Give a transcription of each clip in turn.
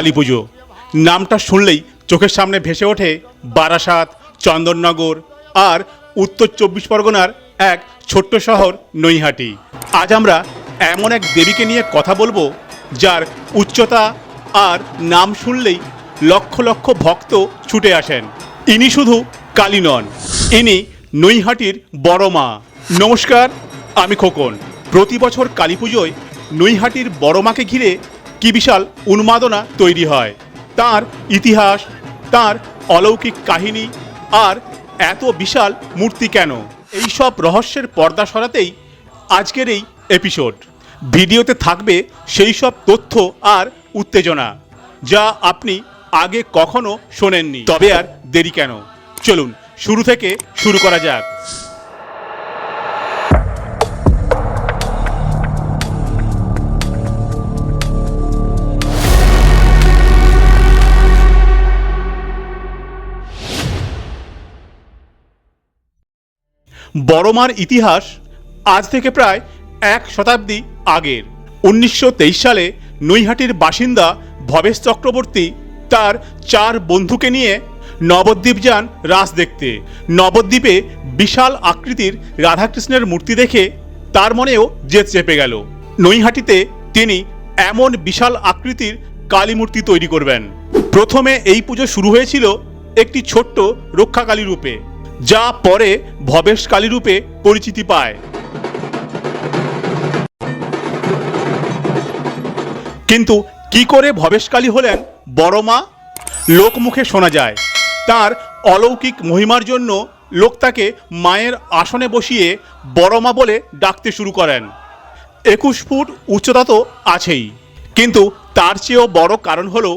কালী পুজো। নামটা শুনলেই চোখের সামনে ভেসে ওঠে বারাসাত, চন্দননগর আর উত্তর চব্বিশ পরগনার এক ছোট্ট শহর নৈহাটি। আজ আমরা এমন এক দেবীকে নিয়ে কথা বলব যার উচ্চতা আর নাম শুনলেই লক্ষ লক্ষ ভক্ত ছুটে আসেন। ইনি শুধু কালী নন, ইনি নৈহাটির বড় মা। নমস্কার, আমি খোকন। প্রতি বছর কালী পুজোয় নৈহাটির বড় মাকে ঘিরে কি বিশাল উন্মাদনা তৈরি হয়? তার ইতিহাস, তার অলৌকিক কাহিনী আর এত বিশাল মূর্তি কেন? এই সব রহস্যের পর্দা সরাতেই আজকের এই এপিসোড ভিডিওতে থাকবে সেই সব তথ্য আর উত্তেজনা যা আপনি আগে কখনো শোনেননি। তবে আর দেরি কেন? চলুন, শুরু থেকে শুরু করা যাক। বড়মার ইতিহাস আজ থেকে প্রায় এক শতাব্দী আগের। উনিশশো তেইশ সালে নৈহাটির বাসিন্দা ভবেশ চক্রবর্তী তার চার বন্ধুকে নিয়ে নবদ্বীপ যান রাস দেখতে। নবদ্বীপে বিশাল আকৃতির রাধাকৃষ্ণের মূর্তি দেখে তার মনেও জেদ চেপে গেল। নৈহাটিতে তিনি এমন বিশাল আকৃতির কালী মূর্তি তৈরি করবেন। প্রথমে এই পুজো শুরু হয়েছিল একটি ছোট্ট রক্ষাকালী রূপে। যা পরে ভবেশ কালী রূপে পরিচিতি পায়। কিন্তু কি করে ভবেশকালী হলেন বড় মা? লোকমুখে শোনা যায়, তার অলৌকিক মহিমার জন্য লোক তাকে মায়ের আসনে বসিয়ে বড় মা বলে ডাকতে শুরু করেন। একুশ ফুট উচ্চতা তো আছেই, কিন্তু তার চেয়েও বড় কারণ হলো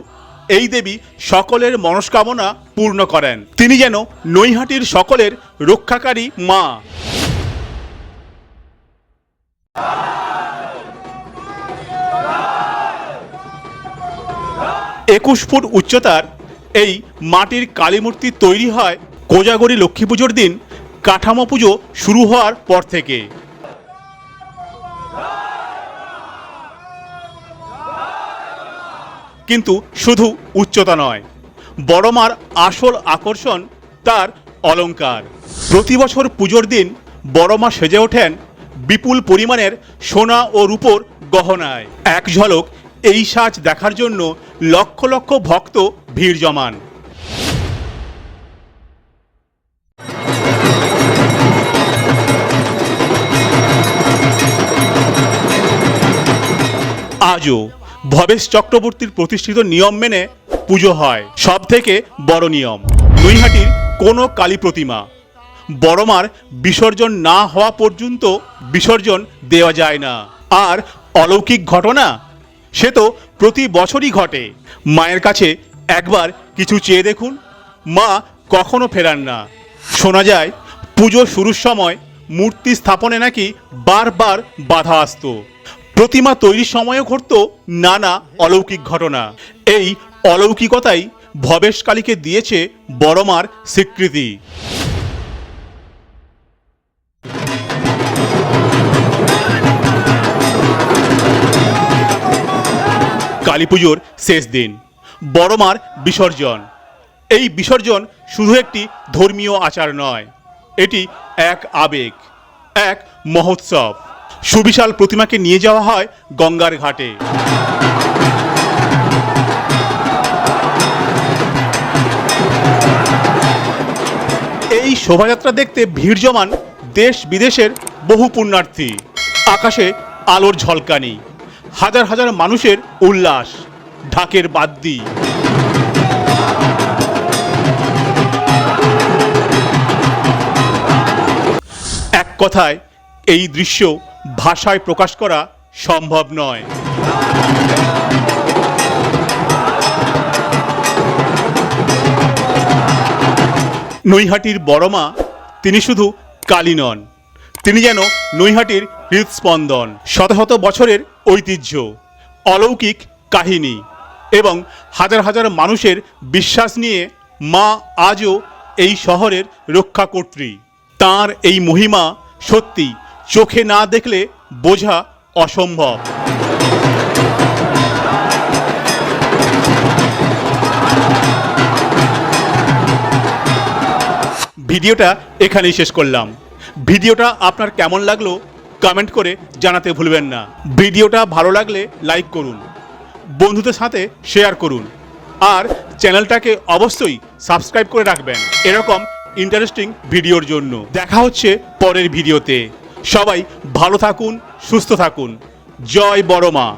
এই দেবী সকলের মনস্কামনা পূর্ণ করেন। তিনি যেন নৈহাটির সকলের রক্ষাকারী মা। একুশ ফুট উচ্চতার এই মাটির কালী মূর্তি তৈরি হয় কোজাগরী লক্ষ্মী পুজোর দিন। কাঠামো পুজো শুরু হওয়ার পর থেকে। কিন্তু শুধু উচ্চতা নয়, বড়মার আসল আকর্ষণ তার অলংকার। প্রতি বছর পুজোর দিন বড়মা সেজে ওঠেন বিপুল পরিমাণের সোনা ও রূপোর গহনায়। এক ঝলক এই সাজ দেখার জন্য লক্ষ লক্ষ ভক্ত ভিড় জমান। আজও ভবেশ চক্রবর্তীর প্রতিষ্ঠিত নিয়ম মেনে পুজো হয়। সব থেকে বড় নিয়ম, নৈহাটির কোনো কালী প্রতিমা। বড়মার বিসর্জন না হওয়া পর্যন্ত বিসর্জন দেওয়া যায় না। আর অলৌকিক ঘটনা? সে তো প্রতি বছরই ঘটে। মায়ের কাছে একবার কিছু চেয়ে দেখুন, মা কখনো ফেরান না। শোনা যায়, পুজো শুরুর সময় মূর্তি স্থাপনে নাকি বারবার বাধা আসতো। প্রতিমা তৈরির সময়ও ঘটত নানা অলৌকিক ঘটনা। এই অলৌকিকতাই ভবেশকালীকে দিয়েছে বড়মার স্বীকৃতি। কালী পুজোর শেষ দিন, বড়মার বিসর্জন। এই বিসর্জন শুধু একটি ধর্মীয় আচার নয়, এটি এক আবেগ, এক মহোৎসব। সুবিশাল প্রতিমাকে নিয়ে যাওয়া হয় গঙ্গার ঘাটে। এই শোভাযাত্রা দেখতে ভিড় জমান দেশ বিদেশের বহু পুণ্যার্থী। আকাশে আলোর ঝলকানি, হাজার হাজার মানুষের উল্লাস, ঢাকের বাদ্যি। এক কথায়, এই দৃশ্য ভাষায় প্রকাশ করা সম্ভব নয়। নৈহাটির বড়মা তিনি শুধু কালী নন। তিনি যেন নৈহাটির হৃদস্পন্দন শত শত বছরের ঐতিহ্য, অলৌকিক কাহিনী এবং হাজার হাজার মানুষের বিশ্বাস নিয়ে মা আজও এই শহরের রক্ষাকর্ত্রী। তার এই মহিমা সত্যি চোখে না দেখলে বোঝা অসম্ভব। ভিডিওটা এখানেই শেষ করলাম। ভিডিওটা আপনার কেমন লাগল কমেন্ট করে জানাতে ভুলবেন না। ভিডিওটা ভালো লাগলে লাইক করুন। বন্ধুদের সাথে শেয়ার করুন। আর চ্যানেলটাকে অবশ্যই সাবস্ক্রাইব করে রাখবেন। এরকম ইন্টারেস্টিং ভিডিওর জন্য। দেখা হচ্ছে পরের ভিডিওতে। সবাই ভালো থাকুন সুস্থ থাকুন। জয় বড় মা।